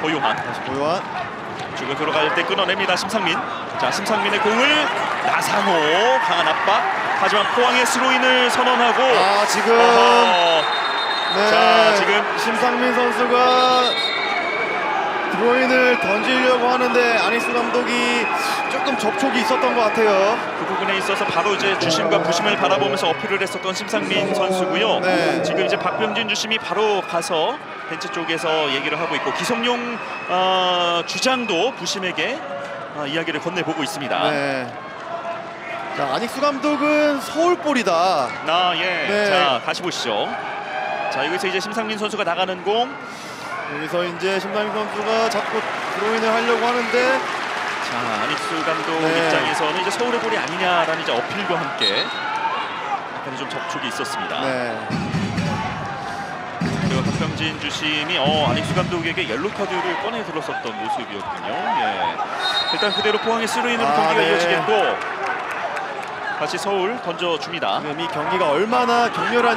고요한 고요한 주고 들어갈 때 끊어냅니다 심상민. 자 심상민의 공을 나상호 강한 압박 하지만 포항의 스로인을 선언하고. 아 지금. 어허, 네, 자, 지금 심상민 선수가 드로인을 던지려고 하는데 아니스 감독이 조금 접촉이 있었던 것 같아요. 그 부분에 있어서 바로 이제 주심과 부심을 바라보면서 어필을 했었던 심상민 선수고요. 네. 지금 이제 박병진 주심이 바로 가서 벤치 쪽에서 얘기를 하고 있고 기성용 어, 주장도 부심에게 어, 이야기를 건네보고 있습니다. 네. 자 아닉스 감독은 서울 볼이다. 아, 예. 네. 자, 다시 보시죠. 자, 여기서 이제 심상민 선수가 나가는 공. 여기서 이제 심상민 선수가 자꾸 드로인을 하려고 하는데 자, 아닉스 감독 네. 입장에서는 이제 서울의 볼이 아니냐라는 이제 어필과 함께 약간의 좀 접촉이 있었습니다. 네. 그리고 박병진 주심이 어, 아닉스 감독에게 옐로 카드를 꺼내 들었었던 모습이었군요. 예. 일단 그대로 포항의 스루인으로 아, 경기가 네. 이어지겠고 다시 서울 던져줍니다. 지금 이 경기가 얼마나 격렬한